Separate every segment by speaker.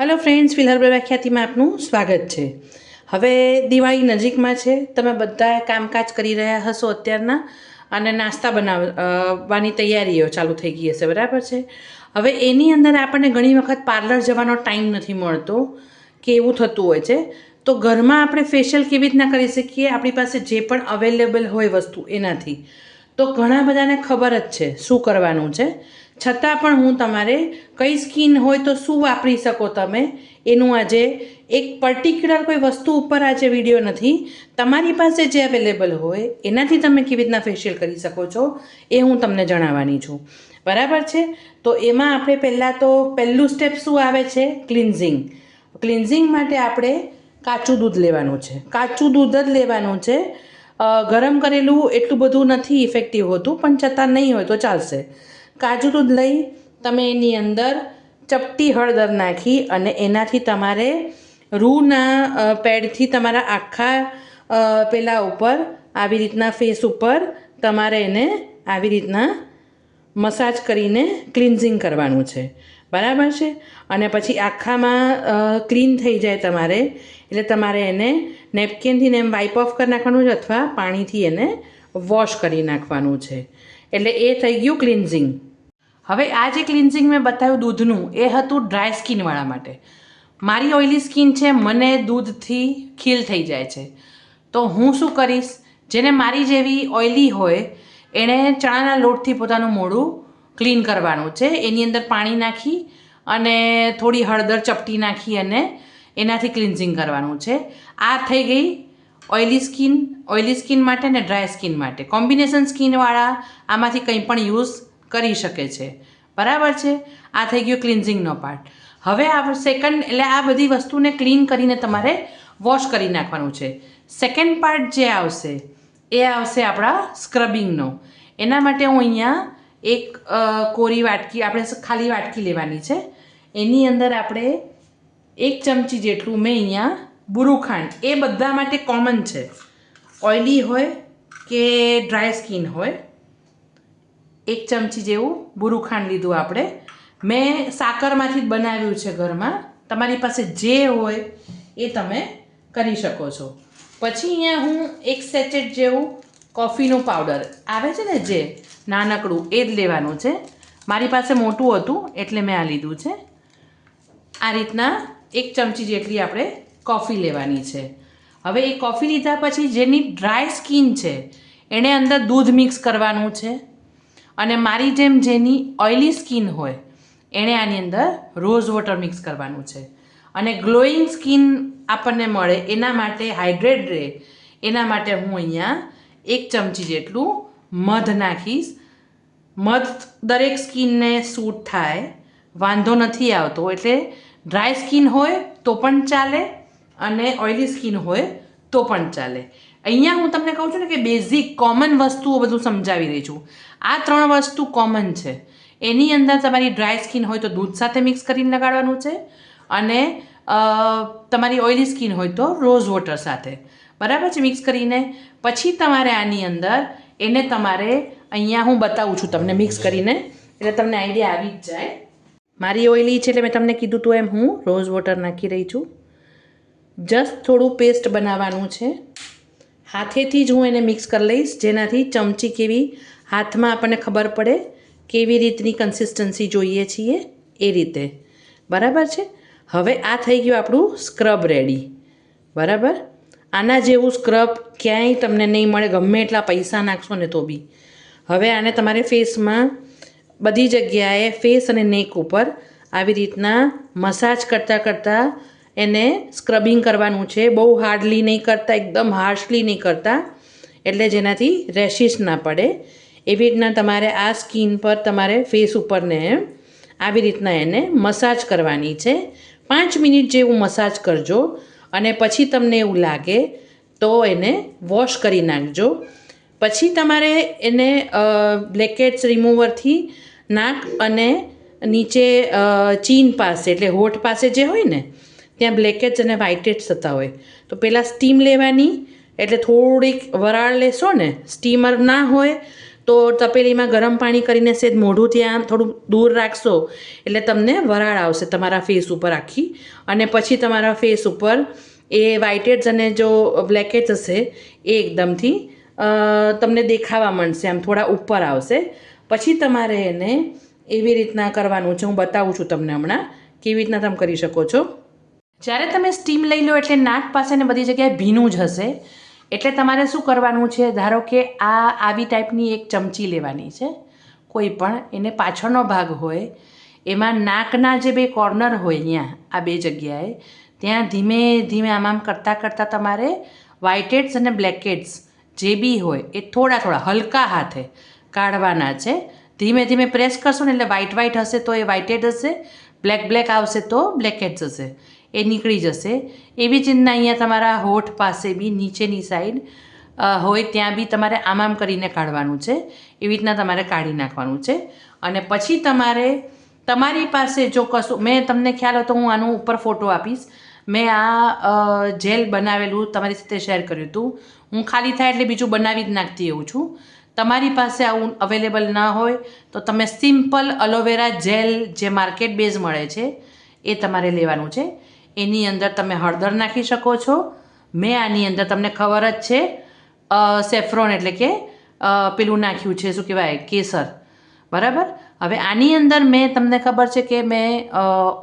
Speaker 1: Hello friends ફિલહાલ વ્યાખ્યાતિમાં આપનું સ્વાગત છે. હવે દિવાળી નજીકમાં છે, તમે બધા કામકાજ કરી રહ્યા હશો અત્યારના અને નાસ્તા બનાવવાની તૈયારીઓ ચાલુ થઈ ગઈ હશે, બરાબર છે? હવે એની અંદર આપણને ઘણી વખત પાર્લર જવાનો ટાઈમ નથી મળતો કે એવું થતું હોય છે. તો ઘરમાં આપણે ફેશિયલ કેવી રીતના કરી શકીએ? આપણી પાસે જે પણ અવેલેબલ હોય વસ્તુ એનાથી. તો ઘણા બધાને ખબર જ છે શું કરવાનું છે. છતાં પણ હું તમારે કઈ સ્કિન હોય તો શું વાપરી શકો તમે? એનું આજે એક પર્ટિક્યુલર કોઈ વસ્તુ ઉપર આજે વીડિયો નથી. તમારી પાસે જે અવેલેબલ હોય, એનાથી તમે કેવી રીતના ફેશિયલ કરી શકો છો, એ હું તમને જણાવવાની છું. બરાબર છે? તો એમાં આપણે પહેલાં તો પહેલું સ્ટેપ શું આવે છે? ક્લિન્ઝિંગ ક્લિન્ઝિંગ માટે આપણે કાચું દૂધ લેવાનું છે. કાચું દૂધ જ લેવાનું છે. ગરમ કરેલું એટલું બધું નથી ઇફેક્ટિવ હોતું, પણ છતાં નહીં હોય તો ચાલશે. કાજુ દૂધ લઈ તમે એની અંદર ચપટી હળદર નાખી અને એનાથી તમારે રૂના પેડથી તમારા આખા પેલા ઉપર, આવી રીતના ફેસ ઉપર તમારે એને આવી રીતના મસાજ કરીને ક્લિન્ઝિંગ કરવાનું છે. બરાબર છે? અને પછી આખામાં ક્લીન થઈ જાય તમારે, એટલે તમારે એને નેપકિનથી એમ વાઇપ ઓફ કરી નાખવાનું છે અથવા પાણીથી એને વોશ કરી નાખવાનું છે. એટલે એ થઈ ગયું ક્લિન્ઝિંગ હવે આ જે ક્લિન્ઝિંગ મેં બતાવ્યું દૂધનું, એ હતું ડ્રાય સ્કિનવાળા માટે. મારી ઓઇલી સ્કિન છે, મને દૂધથી ખીલ થઈ જાય છે. તો હું શું કરીશ? જેને મારી જેવી ઓઇલી હોય, એણે ચણાના લોટથી પોતાનું મોઢું ક્લીન કરવાનું છે. એની અંદર પાણી નાખી અને થોડી હળદર ચપટી નાખી અને એનાથી ક્લિન્ઝિંગ કરવાનું છે. આ થઈ ગઈ ઓઇલી સ્કિન ઓઇલી સ્કિન માટે ને ડ્રાય સ્કિન માટે. કોમ્બિનેશન સ્કિનવાળા આમાંથી કંઈ પણ યુઝ કરી શકે છે. બરાબર છે? આ થઈ ગયો ક્લિન્ઝિંગનો પાર્ટ હવે આ સેકન્ડ એટલે આ બધી વસ્તુને ક્લીન કરીને તમારે વોશ કરી નાખવાનું છે. સેકન્ડ પાર્ટ જે આવશે, એ આવશે આપણા સ્ક્રબિંગનો એના માટે હું અહીંયા એક કોરી વાટકી, આપણે ખાલી વાટકી લેવાની છે. એની અંદર આપણે એક ચમચી જેટલું મેં અહીંયા બુરુખાંડ, એ બધા માટે કોમન છે. ઓઇલી હોય કે ડ્રાય સ્કિન હોય. એક ચમચી જેવું બુરુખાંડ લીધું આપણે. મેં સાકરમાંથી જ બનાવ્યું છે ઘરમાં. તમારી પાસે જે હોય એ તમે કરી શકો છો. પછી અહીંયા હું એક સેચેટ જેવું કોફીનું પાવડર. આવે છે ને જે? નાનકડું. એ જ લેવાનું છે. મારી પાસે મોટું હતું, એટલે મેં આ લીધું છે. આ રીતના એક ચમચી જેટલી આપણે કોફી લેવાની છે. હવે એ કોફી લીધા પછી જેની ડ્રાય સ્કિન છે એણે અંદર દૂધ મિક્સ કરવાનું છે. અને મારી જેમ જેની ઓઇલી સ્કિન હોય, એણે આની અંદર રોઝ વોટર મિક્સ કરવાનું છે. અને ગ્લોઈંગ સ્કિન આપણને મળે, એના માટે હાઇડ્રેટ રહે. એના માટે હું અહીંયા એક ચમચી જેટલું મધ નાખીશ. મધ દરેક સ્કિનને સૂટ થાય, વાંધો નથી આવતો, એટલે ડ્રાય સ્કિન હોય તો પણ ચાલે અને ઓઇલી સ્કિન હોય તો પણ ચાલે. અહીંયા હું તમને કહું છું ને કે બેઝિક કોમન વસ્તુઓ બધું સમજાવી રહી છું. આ ત્રણ વસ્તુ કોમન છે. એની અંદર તમારી ડ્રાય સ્કિન હોય તો દૂધ સાથે મિક્સ કરીને લગાડવાનું છે અને તમારી ઓઇલી સ્કિન હોય તો રોઝ વોટર સાથે. બરાબર છે? મિક્સ કરીને. પછી તમારે આની અંદર એને તમારે અહીંયા હું બતાવું છું તમને મિક્સ કરીને. એટલે તમને આઈડિયા આવી જ જાય. મારી ઓઇલી છે એટલે મેં તમને કીધું હતું એમ હું રોઝ વોટર નાખી રહી છું. જસ્ટ થોડું પેસ્ટ બનાવવાનું છે. હાથેથી જ હું એને મિક્સ કરી લઈશ. જેનાથી ચમચી કેવી હાથમાં આપણને ખબર પડે કેવી રીતની કન્સિસ્ટન્સી જોઈએ છીએ એ રીતે. બરાબર છે? હવે આ થઈ ગયું આપણું સ્ક્રબ રેડી બરાબર? આના જેવું સ્ક્રબ ક્યાંય તમને નહીં મળે, ગમે એટલા પૈસા નાખશો ને તો બી. હવે આને તમારે ફેસમાં બધી જગ્યાએ ફેસ અને નેક ઉપર આવી રીતના મસાજ કરતાં કરતાં એને સ્ક્રબિંગ કરવાનું છે. બહુ હાર્ડલી નહીં કરતા, એકદમ હાર્શલી નહીં કરતા, એટલે જેનાથી રેશિસ ના પડે. એવી રીતના તમારે આ સ્કિન પર તમારે ફેસ ઉપરને આવી રીતના એને મસાજ કરવાની છે. પાંચ મિનિટ જેવું મસાજ કરજો અને પછી તમને એવું લાગે તો એને વોશ કરી નાખજો. પછી તમારે એને બ્લેકેટ્સ રિમૂવરથી નાક અને નીચે ચીન પાસે, એટલે હોઠ પાસે જે હોય ને ત્યાં બ્લેકેટ્સ અને વ્હાઇટેટ્સ થતા હોય. તો પહેલાં સ્ટીમ લેવાની, એટલે થોડીક વરાળ લેશો ને, સ્ટીમર ના હોય, તો તપેલીમાં ગરમ પાણી કરીને સેજ મોઢું ત્યાં થોડું દૂર રાખશો, એટલે તમને વરાળ આવશે તમારા ફેસ ઉપર આખી. અને પછી તમારા ફેસ ઉપર એ વ્હાઇટેડ્સ અને જો બ્લેકેટ્સ હશે, એ એકદમથી તમને દેખાવા મળશે આમ થોડા ઉપર આવશે. પછી તમારે એને એવી રીતના કરવાનું છે, હું બતાવું છું તમને હમણાં, કેવી રીતના તમે કરી શકો છો. જ્યારે તમે સ્ટીમ લઈ લો એટલે નાક પાસે ને બધી જગ્યાએ ભીનું જ હશે. એટલે તમારે શું કરવાનું છે? ધારો કે આ, આવી ટાઈપની એક ચમચી લેવાની છે. કોઈ પણ, એને પાછળનો ભાગ હોય, એમાં નાકના જે બે કોર્નર હોય અહીંયા, આ બે જગ્યાએ, ત્યાં ધીમે ધીમે આમ આમ કરતાં કરતાં તમારે વ્હાઇટેડ્સ અને બ્લેકેટ્સ જે બી હોય, એ થોડા થોડા, હલકા હાથે કાઢવાના છે. ધીમે ધીમે પ્રેસ કરશો ને એટલે વ્હાઇટ વ્હાઇટ હશે તો એ વ્હાઇટેડ હશે બ્લેક બ્લેક આવશે તો બ્લેકેટ્સ હશે. એ નીકળી જશે. એવી જ રીતના અહીંયા તમારા હોઠ પાસે બી, નીચેની સાઈડ હોય ત્યાં બી તમારે આમ આમ કરીને કાઢવાનું છે. એવી રીતના તમારે કાઢી નાખવાનું છે. અને પછી તમારે, તમારી પાસે જો કશું, મેં તમને ખ્યાલ હતો હું આનું ઉપર ફોટો આપીશ. મેં આ જેલ બનાવેલું તમારી સાથે શેર કર્યું હતું. હું ખાલી થાય એટલે બીજું બનાવી જ નાખતી એવું છું. તમારી પાસે આવું અવેલેબલ ના હોય તો તમે સિમ્પલ અલોવેરા જેલ જે માર્કેટ બેઝ મળે છે, એ તમારે લેવાનું છે. એની અંદર તમે હળદર નાખી શકો છો. મેં આની અંદર તમને ખબર જ છે સેફ્રોન એટલે કે પેલું નાખ્યું છે, શું કહેવાય, કેસર. બરાબર? હવે આની અંદર મેં તમને ખબર છે કે મેં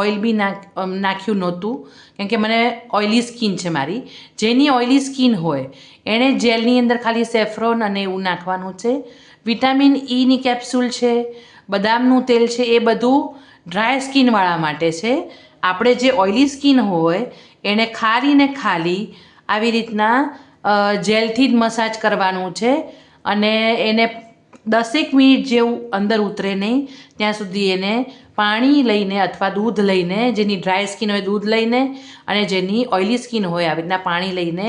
Speaker 1: ઓઇલ બી નાખ નાખ્યું નહોતું. કેમ કે મને ઓઇલી સ્કિન છે મારી. જેની ઓઇલી સ્કિન હોય, એણે જેલની અંદર ખાલી સેફ્રોન અને એવું નાખવાનું છે. વિટામિન ઈની કેપ્સ્યુલ છે, બદામનું તેલ છે, એ બધું ડ્રાય સ્કિનવાળા માટે છે. આપણે જે ઓઇલી સ્કિન હોય એણે ખારીને ખાલી આવી રીતના જેલથી જ મસાજ કરવાનું છે અને એને દસેક મિનિટ જેવું અંદર ઉતરે નહીં. ત્યાં સુધી એને પાણી લઈને અથવા દૂધ લઈને, જેની ડ્રાય સ્કિન હોય દૂધ લઈને અને જેની ઓઇલી સ્કિન હોય આવી રીતના પાણી લઈને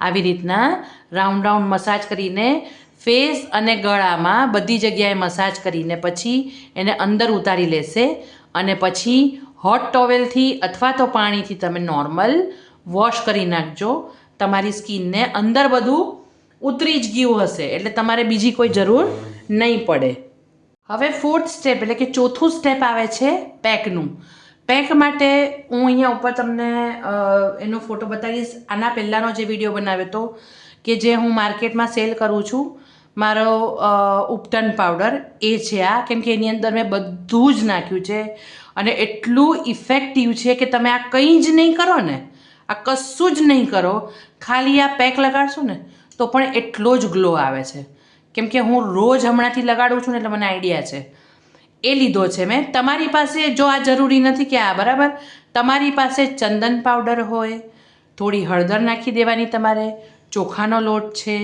Speaker 1: આવી રીતના રાઉન્ડ રાઉન્ડ મસાજ કરીને ફેસ અને ગળામાં બધી જગ્યાએ મસાજ કરીને પછી એને અંદર ઉતારી લેશે અને પછી હોટ ટોવેલથી અથવા તો પાણીથી તમે નોર્મલ વોશ કરી નાખજો. તમારી સ્કિનને અંદર બધું ઉતરી જ ગયું હશે, એટલે તમારે બીજી કોઈ જરૂર નહીં પડે. હવે ફોર્થ સ્ટેપ એટલે કે ચોથું સ્ટેપ આવે છે પેકનું પેક માટે હું અહીંયા ઉપર તમને એનો ફોટો બતાવીશ. આના પહેલાંનો જે વીડિયો બનાવ્યો હતો કે જે હું માર્કેટમાં સેલ કરું છું, મારો ઉપટન પાવડર એ છે આ. કેમ કે એની અંદર મેં બધું જ નાખ્યું છે. અને એટલું ઇફેક્ટિવ છે કે તમે આ કંઈ જ નહીં કરો ને, આ કશું જ નહીં કરો, ખાલી આ પેક લગાડશો ને, તો પણ એટલો જ ગ્લો આવે છે. કેમ કે હું રોજ હમણાંથી લગાડું છું ને એટલે મને આઈડિયા છે. એ લીધો છે મેં. તમારી પાસે જો આ જરૂરી નથી કે આ, બરાબર? તમારી પાસે ચંદન પાવડર હોય, થોડી હળદર નાખી દેવાની તમારે, ચોખાનો લોટ છે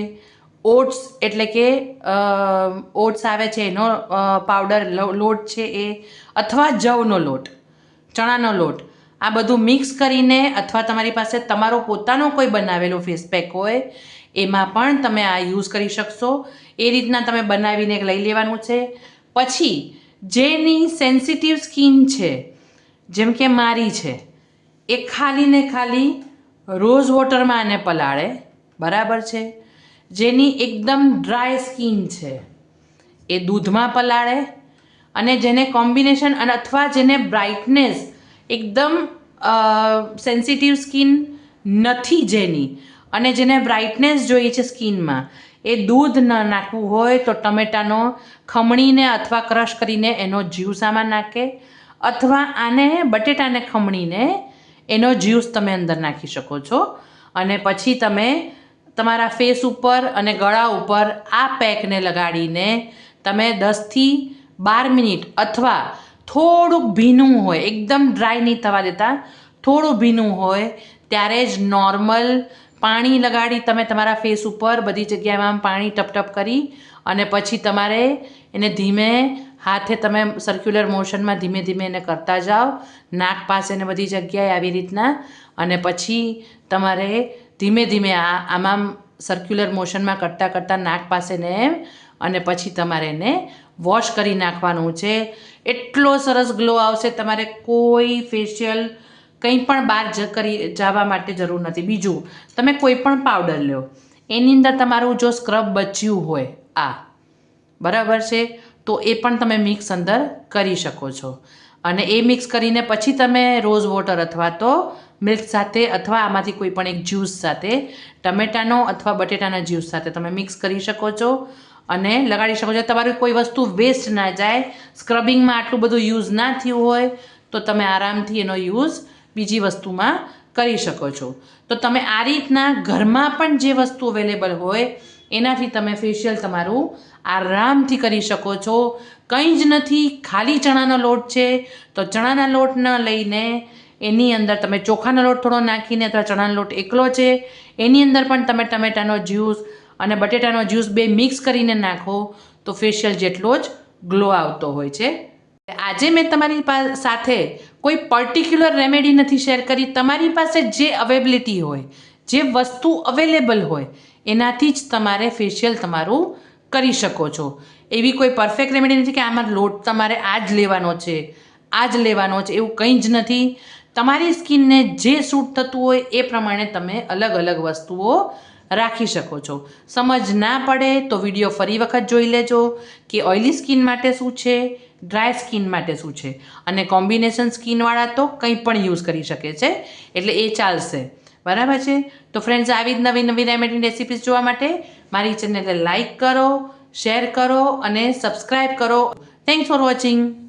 Speaker 1: ઓટ્સ એટલે કે ઓટ્સ આવે છે એનો પાવડર લોટ છે એ, અથવા જવનો લોટ, ચણાનો લોટ. આ બધું મિક્સ કરીને અથવા તમારી પાસે તમારો પોતાનો કોઈ બનાવેલો ફેસ પેક હોય, એમાં પણ તમે આ યુઝ કરી શકશો. એ રીતના તમે બનાવીને લઈ લેવાનું છે. પછી, જેની સેન્સિટિવ સ્કિન છે, જેમ કે મારી છે, એ ખાલી ને ખાલી રોઝ વોટરમાં આને પલાળે. બરાબર છે? જેની એકદમ ડ્રાય સ્કિન છે. એ દૂધમાં પલાળે અને જેને કોમ્બિનેશન અને અથવા જેને બ્રાઇટનેસ એકદમ સેન્સિટિવ સ્કિન નથી જેની. અને જેને બ્રાઇટનેસ જોઈએ છે સ્કિનમાં, એ દૂધ ન નાખવું હોય તો ટમેટાનો ખમણીને અથવા ક્રશ કરીને એનો જ્યુસામાં નાખે, અથવા આને, બટેટાને ખમણીને એનો જ્યુસ તમે અંદર નાખી શકો છો. અને પછી તમે તમારા ફેસ ઉપર અને ગળા ઉપર આ પેકને લગાડીને તમે દસથી બાર મિનિટ અથવા થોડુંક ભીનું હોય, એકદમ ડ્રાય નહીં થવા દેતા, થોડું ભીનું હોય, ત્યારે જ નોર્મલ પાણી લગાડી તમે તમારા ફેસ ઉપર બધી જગ્યામાં પાણી ટપટપ કરી અને પછી તમારે એને ધીમે હાથે તમે સર્ક્યુલર મોશનમાં ધીમે ધીમે એને કરતા જાઓ, નાક પાસે ને બધી જગ્યાએ આવી રીતના અને પછી તમારે ધીમે ધીમે આ આમાં સર્ક્યુલર મોશનમાં કરતાં કરતાં નાક પાસેને અને પછી તમારે એને વોશ કરી નાખવાનું છે. એટલો સરસ ગ્લો આવશે, તમારે કોઈ ફેશિયલ કંઈ પણ બહાર જ કરી જવા માટે જરૂર નથી. બીજું, તમે કોઈ પણ પાવડર લો એની અંદર તમારું જો સ્ક્રબ બચ્યું હોય, આ, બરાબર છે? તો એ પણ તમે મિક્સ અંદર કરી શકો છો. અને એ મિક્સ કરીને પછી તમે રોઝ વોટર અથવા તો મિલ્ક સાથે અથવા આમાંથી કોઈ પણ એક જ્યુસ સાથે, ટમેટાનો અથવા બટેટાના જ્યુસ સાથે તમે મિક્સ કરી શકો છો અને લગાડી શકો છો. તમારી કોઈ વસ્તુ વેસ્ટ ના જાય, સ્ક્રબિંગમાં આટલું બધું યુઝ ના થયું હોય, તો તમે આરામથી એનો યુઝ બીજી વસ્તુમાં કરી શકો છો. તો તમે આ રીતના ઘરમાં પણ જે વસ્તુ અવેલેબલ હોય, એનાથી તમે ફેશિયલ તમારું આરામથી કરી શકો છો. કંઈ જ નથી, ખાલી ચણાનો લોટ છે, તો ચણાના લોટ ન લઈને એની અંદર તમે ચોખાનો લોટ થોડો નાખીને અથવા ચણાનો લોટ એકલો છે. એની અંદર પણ તમે ટમેટાનો જ્યુસ અને બટેટાનો જ્યુસ બે મિક્સ કરીને નાખો તો ફેશિયલ જેટલો જ ગ્લો આવતો હોય છે. આજે મેં તમારી સાથે કોઈ પર્ટિક્યુલર રેમેડી નથી શેર કરી. તમારી પાસે જે અવેબિલિટી હોય, જે વસ્તુ અવેલેબલ હોય, એનાથી જ તમારે ફેશિયલ તમારું કરી શકો છો. એવી કોઈ પરફેક્ટ રેમેડી નથી કે આમાં લોટ તમારે આ જ લેવાનો છે આ જ લેવાનો છે, એવું કંઈ જ નથી. તમારી સ્કિનને જે સૂટ થતું હોય એ પ્રમાણે તમે અલગ અલગ વસ્તુઓ રાખી શકો છો. સમજ ના પડે તો વીડિયો ફરી વખત જોઈ લેજો કે ઓઇલી સ્કિન માટે શું છે, ડ્રાય સ્કિન માટે શું છે. અને કોમ્બિનેશન સ્કિનવાળા તો કંઈ પણ યુઝ કરી શકે છે, એટલે એ ચાલશે. બરાબર છે? તો ફ્રેન્ડ્સ, આવી જ નવી નવી રેમેડી રેસિપીઝ જોવા માટે મારી ચેનલને લાઇક કરો, શેર કરો અને સબસ્ક્રાઈબ કરો. Thanks for watching